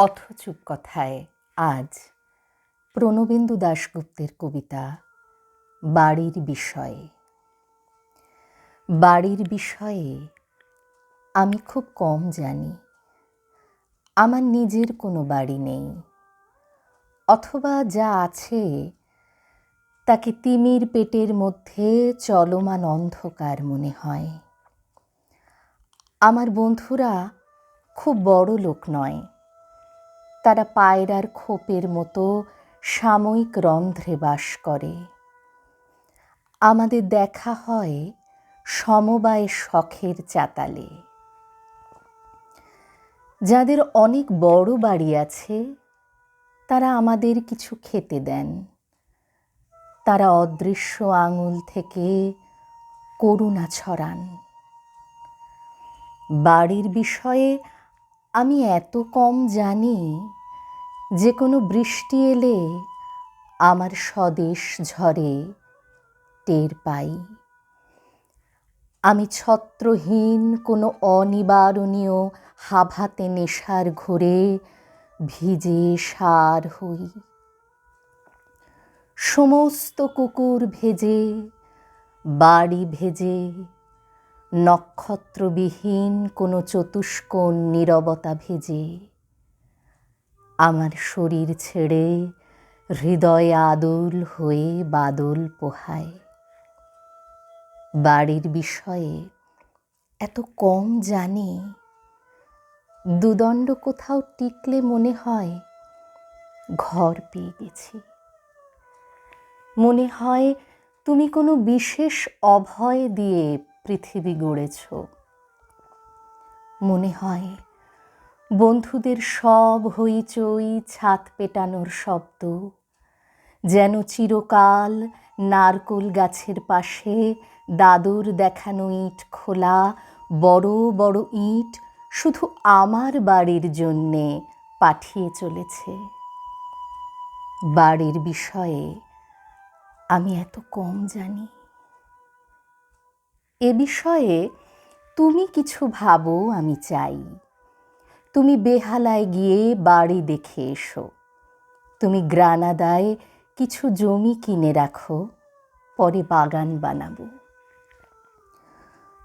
অথচুপ কথায় আজ প্রণবেন্দু দাশগুপ্তের কবিতা বাড়ির বিষয়ে। বাড়ির বিষয়ে আমি খুব কম জানি। আমার নিজের কোনো বাড়ি নেই। অথবা যা আছে তাকে তিমির পেটের মধ্যে চলমান অন্ধকার মনে হয়। আমার বন্ধুরা খুব বড় লোক নয়। তারা পায়রার খোপের মতো সাময়িক রন্ধ্রে বাস করে। আমাদের দেখা হয় সমবায় শখের চাতালে। যাদের অনেক বড় বাড়ি আছে, তারা আমাদের কিছু খেতে দেন। তারা অদৃশ্য আঙুল থেকে করুণা ছড়ান। বাড়ির বিষয়ে আমি এত কম জানি যে কোনো বৃষ্টি এলে আমার স্বদেশ ঝরে টের পাই। আমি ছত্রহীন কোনো অনিবারণীয় হাভাতে নেশার ঘোরে ভিজে সার হই। সমস্ত কুকুর ভেজে, বাড়ি ভেজে নক্ষত্রবিহীন কোনো চতুষ্কোণ নীরবতা ভেজে। আমার শরীর ছেড়ে হৃদয় আদুল হয়ে বাদল পোহায়। বাড়ির বিষয়ে এত কম জানি। দুদণ্ড কোথাও টিকলে মনে হয় ঘর পেয়ে গেছি। মনে হয় তুমি কোনো বিশেষ অভয় দিয়ে পৃথিবী গড়েছ। মনে হয় বন্ধুদের সব হইচই ছাদ পেটানোর শব্দ, যেন চিরকাল নারকোল গাছের পাশে দাদুর দেখানো ইট খোলা, বড় বড় ইট শুধু আমার বাড়ির জন্যে পাঠিয়ে চলেছে। বাড়ির বিষয়ে আমি এত কম জানি। এ বিষয়ে তুমি কিছু ভাবো, আমি চাই। তুমি বেহালায় গিয়ে বাড়ি দেখে এসো। তুমি গ্রানাদায় কিছু জমি কিনে রাখো, পরে বাগান বানাবো।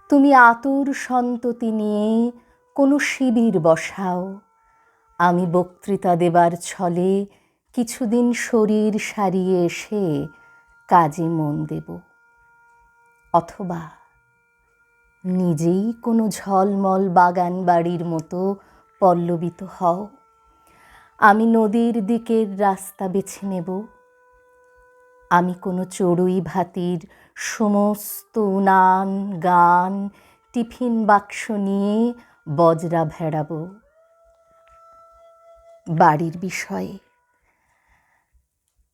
তুমি আতুর সন্ততি নিয়ে কোনো শিবির বসাও। আমি বক্তৃতা দেবার ছলে কিছুদিন শরীর সারিয়ে এসে কাজে মন দেব। অথবা নিজেই কোনো ঝলমল বাগান বাড়ির মতো পল্লবিত হও। আমি নদীর দিকের রাস্তা বেছে নেব। আমি কোনো চড়ুই ভাতির সমস্ত নান গান, টিফিন বাক্স নিয়ে বজরা ভেড়াব। বাড়ির বিষয়ে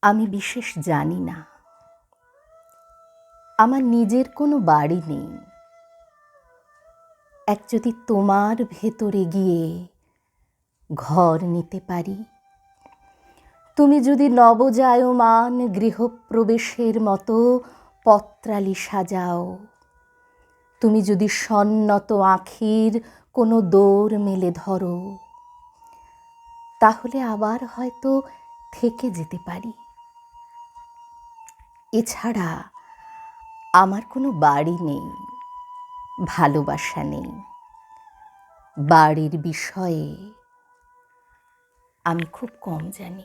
আমি বিশেষ জানি না। আমার নিজের কোনো বাড়ি নেই। এক যদি তোমার ভেতরে গিয়ে ঘর নিতে পারি। তুমি যদি নবজায়মান গৃহপ্রবেশের মতো পত্রালি সাজাও। তুমি যদি সন্নত আখির কোনো দৌড় মেলে ধরো। তাহলে আবার হয়তো থেকে যেতে পারি। এছাড়া আমার কোনো বাড়ি নেই। ভালোবাসা নেই। বাড়ির বিষয়ে আমি খুব কম জানি।